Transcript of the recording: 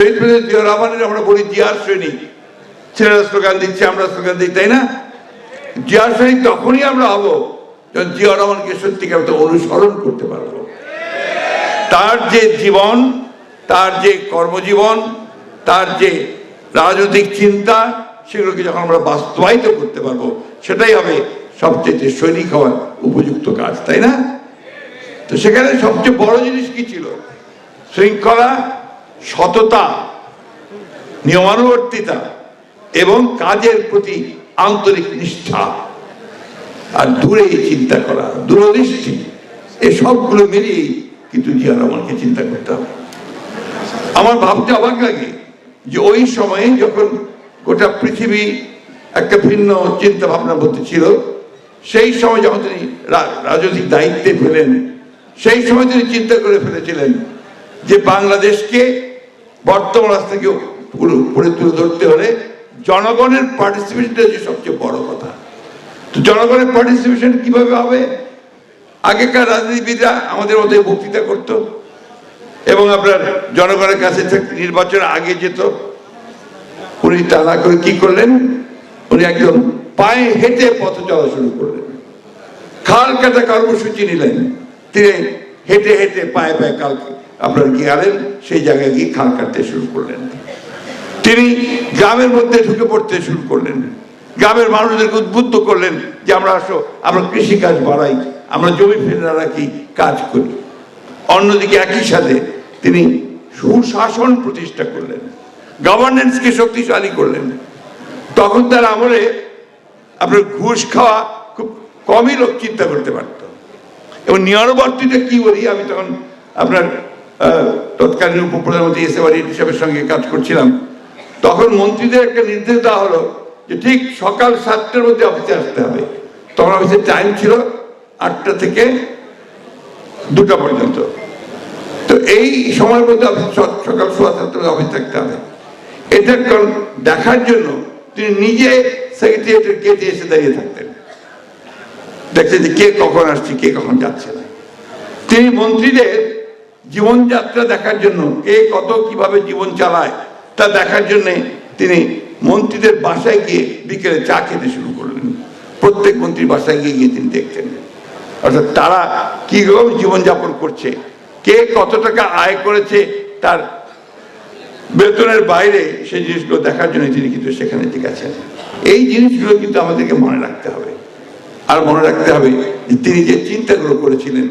শহীদ president আমরা বলি জিয়ার সৈনিক ছেলেরা স্লোগান দিচ্ছে, আমরা স্লোগান দিই, তাই না? জিয়ার সৈনিক তখনই আমরা হব যখন জিয়া রহমানকে সত্যিকার অনুসরণ করতে পারব। তার যে জীবন, তার যে কর্মজীবন, তার যে রাজনৈতিক চিন্তা, সেগুলোকে যখন আমরা বাস্তবায়িত করতে পারব, সেটাই হবে সবচেয়ে সৈনিক হওয়ার উপযুক্ত কাজ, তাই না? তো সেখানে সবচেয়ে বড় জিনিস কি ছিল? শৃঙ্খলা সততা, নিয়মানুবর্তিতা এবং কাজের প্রতি আন্তরিক নিষ্ঠা। আর দূরে চিন্তা করা, দূরদৃষ্টি এসবগুলো সবগুলো মিলিয়েই কিন্তু জিয়া রহমানকে চিন্তা করতে হবে। আমার ভাবতে অবাক লাগে যে ওই সময়ে যখন গোটা পৃথিবী একটা ভিন্ন চিন্তা ভাবনার মধ্যে ছিল, সেই সময় যখন তিনি রাজনৈতিক দায়িত্বে ফেলেন, সেই সময় তিনি চিন্তা করে ফেলেছিলেন যে বাংলাদেশকে বর্তমান রাস্তা থেকে পুরো- তুলে ধরতে হলে জনগণের পার্টিসিপেশনটা হচ্ছে সবচেয়ে বড় কথা। তো জনগণের পার্টিসিপেশন কীভাবে হবে? আগেকার রাজনীতিবিদরা আমাদের মধ্যে বক্তৃতা করতো এবং আপনার জনগণের কাছে নির্বাচনের আগে যেত। উনি তা করে কি করলেন? উনি একদম পায়ে হেঁটে পথ চলা শুরু করলেন। খাল কাটা কর্মসূচি নিলেন। তিনি হেঁটে হেঁটে পায়ে পায়ে কাল আপনার গেলেন সেই জায়গায় গিয়ে খাল কাটতে শুরু করলেন। তিনি গ্রামের মধ্যে ঢুকে পড়তে শুরু করলেন। গ্রামের মানুষদেরকে উদ্বুদ্ধ করলেন যে আমরা আসো, আমরা কৃষিকাজ বাড়াই, আমরা জমি ফেলে রাখি, কাজ করি। অন্যদিকে একই সাথে তিনি সুশাসন প্রতিষ্ঠা করলেন। গভর্নেন্সকে শক্তিশালী করলেন। তখন তার আমলে আপনার ঘুষ খাওয়া খুব কমই লোক চিন্তা করতে পারত। এবং নিয়মবর্তীটা কি বলি আমি তখন আপনার তৎকালীন উপপ্রধানমন্ত্রী এস এ হিসাবের সঙ্গে কাজ করছিলাম। তখন মন্ত্রীদের একটা নির্দেশ দেওয়া হলো যে ঠিক সকাল সাতটার মধ্যে অফিসে আসতে হবে। তখন অফিসের টাইম ছিল আটটা থেকে দুটা পর্যন্ত। তো এই সময়ের মধ্যে সকাল সোয়া সাতটা মধ্যে অফিস থাকতে হবে। এটা দেখার জন্য তিনি নিজে সেক্রেটারিয়েটের গেটে এসে দাঁড়িয়ে থাকতেন। দেখছেন যে কে কখন আসছে, কে কখন যাচ্ছে না। তিনি মন্ত্রীদের জীবনযাত্রা দেখার জন্য কে কত কীভাবে জীবন চালায়, তা দেখার জন্য তিনি মন্ত্রীদের বাসায় গিয়ে বিকেলে চা খেতে শুরু করলেন। প্রত্যেক মন্ত্রীর বাসায় গিয়ে গিয়ে তিনি দেখতেন অর্থাৎ তারা কীরকম জীবনযাপন করছে, কে কত টাকা আয় করেছে, তার বেতনের বাইরে সেই জিনিসগুলো দেখার জন্য তিনি কিন্তু সেখানে ঠিক আছেন। এই জিনিসগুলো কিন্তু আমাদেরকে মনে রাখতে হবে। আর মনে রাখতে হবে তিনি যে চিন্তাগুলো করেছিলেন